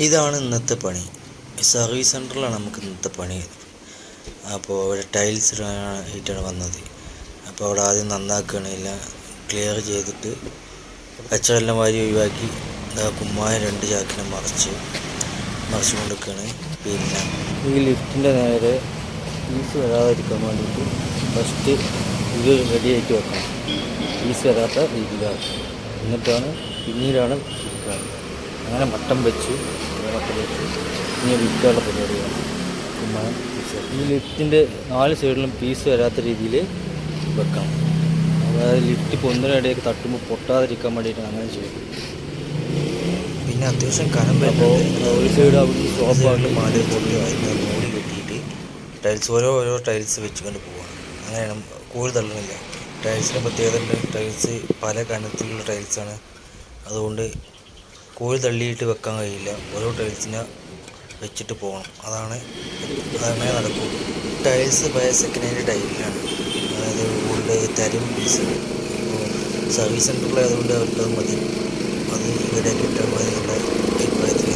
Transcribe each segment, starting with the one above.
ഇതാണ് ഇന്നത്തെ പണി. സർവീസ് സെന്ററിലാണ് നമുക്ക് ഇന്നത്തെ പണി. അപ്പോൾ അവിടെ ടൈൽസ് ഇട്ടാണ് വന്നത്. അപ്പോൾ അവിടെ ആദ്യം നന്നാക്കുകയാണ് എല്ലാം ക്ലിയർ ചെയ്തിട്ട് കച്ചവെല്ലാം വാരി ഒഴിവാക്കി കുമ്മായ രണ്ട് ചാക്കിനെ മറിച്ച് മറിച്ച് കൊണ്ടിരിക്കുകയാണ് പിന്നെ ഈ ലിഫ്റ്റിന്റെ നേരെ ഫീസ് വരാതിരിക്കാൻ വേണ്ടിയിട്ട് ഫസ്റ്റ് ഇത് റെഡിയാക്കി വെക്കണം. ഫീസ് വരാത്ത രീതിയിലാക്കുക എന്നിട്ടാണ് പിന്നീടാണ് വിൽക്കുക അങ്ങനെ മട്ടം വെച്ചു മട്ടം വെച്ച് ഇനി വിൽക്കാനുള്ള പരിപാടിയാണ്. കുമ്മായം പീസ് ഈ ലിഫ്റ്റിന്റെ നാല് സൈഡിലും പീസ് വരാത്ത രീതിയിൽ വെക്കണം. അതായത് ലിഫ്റ്റ് ഇപ്പോൾ ഒന്നിനിടയ്ക്ക് തട്ടുമ്പോൾ പൊട്ടാതിരിക്കാൻ വേണ്ടിയിട്ട് അങ്ങനെ ചെയ്യും പിന്നെ അത്യാവശ്യം കനം അപ്പോൾ ഒരു സൈഡ് അവിടെ ഷോപ്പായിട്ട് മാലി പൊള്ളി മോടി കെട്ടിയിട്ട് ടൈൽസ് ഓരോ ഓരോ ടൈൽസ് വെച്ചുകൊണ്ട് പോവാണ് അങ്ങനെയാണ് കൂടി തള്ളുന്നില്ല ടൈൽസിന്റെ പ്രത്യേകത ടൈൽസ് പല കനത്തിലുള്ള ടൈൽസാണ് അതുകൊണ്ട് കോഴി തള്ളിയിട്ട് വെക്കാൻ കഴിയില്ല. ഓരോ ടൈൽസിനെ വെച്ചിട്ട് പോകണം. അതാണ് അതാണ് നടക്കും. ടൈൽസ് പഴയ സെക്കൻഡ് ഹാൻഡ് ടൈലിലാണ്. അതായത് ഓൾഡ് തരും പീസ് സർവീസ് സെന്ററിലായതുകൊണ്ട് അത് മതി. അത് ഇവിടെ കിട്ടാൻ മതി എന്നുള്ള അഭിപ്രായത്തിൽ.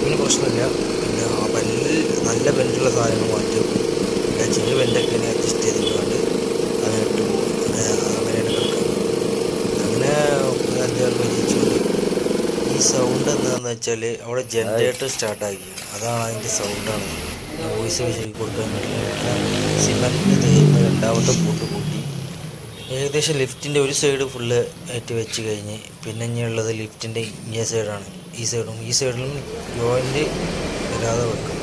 പിന്നെ പ്രശ്നമില്ല. പിന്നെ ആ പല്ല് നല്ല ബെൻഡുള്ള സാധനങ്ങൾ മാറ്റി. വെക്കും ചെറിയ ബെൻഡൊക്കെ അഡ്ജസ്റ്റ് ചെയ്തിട്ടുണ്ട് അങ്ങനെ ഇട്ട് പോകും. അങ്ങനെ അങ്ങനെയാണ് കിടക്കുന്നത് അങ്ങനെ അഞ്ചാറ് വിജയിച്ചുകൊണ്ട് ഈ സൗണ്ട് എന്താണെന്ന് വെച്ചാൽ അവിടെ ജനറേറ്റർ സ്റ്റാർട്ടാക്കി അതാണ് അതിന്റെ സൗണ്ടാണ് വോയിസ് വെച്ചിട്ട് കൊടുക്കാൻ സിമെന്റ് രണ്ടാമത്തെ പൂട്ട് കൂട്ടി. ഏകദേശം ലിഫ്റ്റിന്റെ ഒരു സൈഡ് ഫുള്ള് ആയിട്ട് വെച്ച് കഴിഞ്ഞ് പിന്നെ ഇനിയുള്ളത് ലിഫ്റ്റിന്റെ ഇങ്ങേ സൈഡാണ് ഈ സൈഡും ഈ സൈഡിലും ജോയിന്റ് വരാതെ വെക്കാം.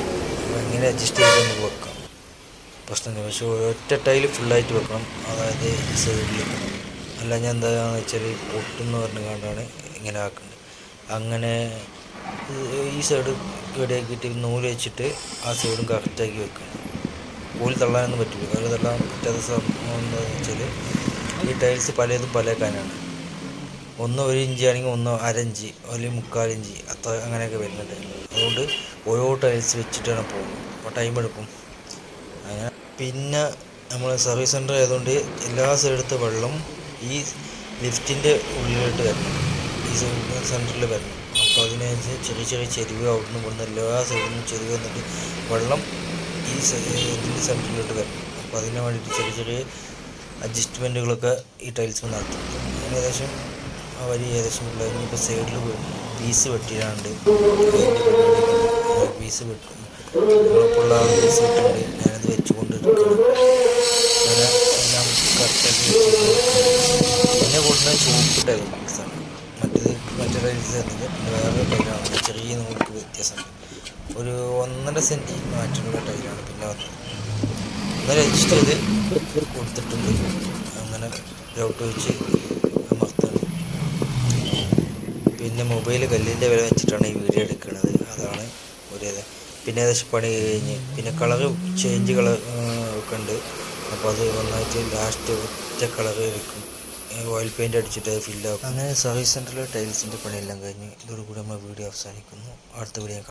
ഇങ്ങനെ അഡ്ജസ്റ്റ് ചെയ്ത് നമുക്ക് വെക്കാം. പ്രശ്നമില്ല. പക്ഷേ ഒറ്റ ടൈൽ ഫുള്ളായിട്ട് വെക്കണം. അതായത് സൈഡിൽ അല്ല ഞാൻ എന്താണെന്ന് വെച്ചാൽ പൊട്ടെന്ന് പറഞ്ഞു ഇങ്ങനെ ആക്കുന്നത്. അങ്ങനെ ഈ സൈഡ് ഇവിടെയാക്കിയിട്ട് നൂൽ വെച്ചിട്ട് ആ സൈഡും കറക്റ്റാക്കി വെക്കും. കൂലി തള്ളാനൊന്നും പറ്റില്ല. കോഴി തള്ളാൻ പറ്റാത്ത സംഭവം വെച്ചാൽ ഈ ടൈൽസ് പലതും പല കാനാണ്. ഒന്ന് ഒരു ഇഞ്ച് ആണെങ്കിൽ ഒന്ന് അരഞ്ച് അല്ലെങ്കിൽ മുക്കാൽ ഇഞ്ച് അത്ര അങ്ങനെയൊക്കെ വരുന്നുണ്ട്. അതുകൊണ്ട് ഓരോ ടൈൽസ് വെച്ചിട്ടാണ് പോകുന്നത്. അപ്പോൾ ടൈം എടുക്കും. അങ്ങനെ പിന്നെ നമ്മൾ സർവീസ് സെന്റർ ആയതുകൊണ്ട് എല്ലാ സൈഡത്തെ വെള്ളം ഈ ലിഫ്റ്റിന്റെ ഉള്ളിലോട്ട് വരണം. ഈ സെന്ററിൽ വരണം അപ്പോൾ അതിനനുസരിച്ച് ചെറിയ ചെറിയ ചെരിവ് അവിടുന്ന് ഇവിടുന്ന് എല്ലാ സൈഡിൽ നിന്നും ചെരുവ് വന്നിട്ട് വെള്ളം ഈ ഇതിന്റെ സെന്ററിലോട്ട് വരണം അപ്പോൾ അതിന് വേണ്ടിയിട്ട് ചെറിയ ചെറിയ അഡ്ജസ്റ്റ്മെന്റുകളൊക്കെ ഈ ടൈൽസ് നടത്തും. ഏകദേശം ആ വരി ഏകദേശം ഉള്ള ഇനിയിപ്പോൾ സൈഡിൽ പീസ് വെട്ടിയിട്ടുണ്ട് പീസ് വെട്ടും പീസ് വെട്ടുണ്ട് ഞാനത് വെച്ചുകൊണ്ട് എടുക്കണം പിന്നെ കൊടുക്കുന്നത് ചുവപ്പ് മറ്റേ വേറൊരു ടൈലാണ് ചെറിയ നമുക്ക് വ്യത്യാസമുണ്ട് ഒരു ഒന്നര സെന്റി മാറ്റമുള്ള ടൈലാണ് പിന്നെ വന്നത്. അങ്ങനെ രജിസ്റ്റർ ചെയ്ത് കൊടുത്തിട്ടുണ്ട്. അങ്ങനെ ഡൗട്ട് വെച്ച് അമർത്താണ്. പിന്നെ മൊബൈൽ കല്ലിന്റെ വില വെച്ചിട്ടാണ് ഈ വീഡിയോ എടുക്കുന്നത് അതാണ് ഒരു പിന്നെ ഏകദേശം പണി കഴിഞ്ഞ് പിന്നെ കളറ് ചേഞ്ച് കളർ ഒക്കെ ഉണ്ട്. അപ്പോൾ അത് നന്നായിട്ട് ലാസ്റ്റ് ഒറ്റ കളർ വെക്കും. ഓയിൽ പെയിന്റ് അടിച്ചിട്ട് ഫില്ലാക്കും അങ്ങനെ സർവീസ് സെന്ററിലെ ടൈൽസിന്റെ പണിയെല്ലാം കഴിഞ്ഞ് ഇതോടുകൂടി നമ്മൾ വീഡിയോ അവസാനിക്കുന്നു. അടുത്ത വീഡിയോ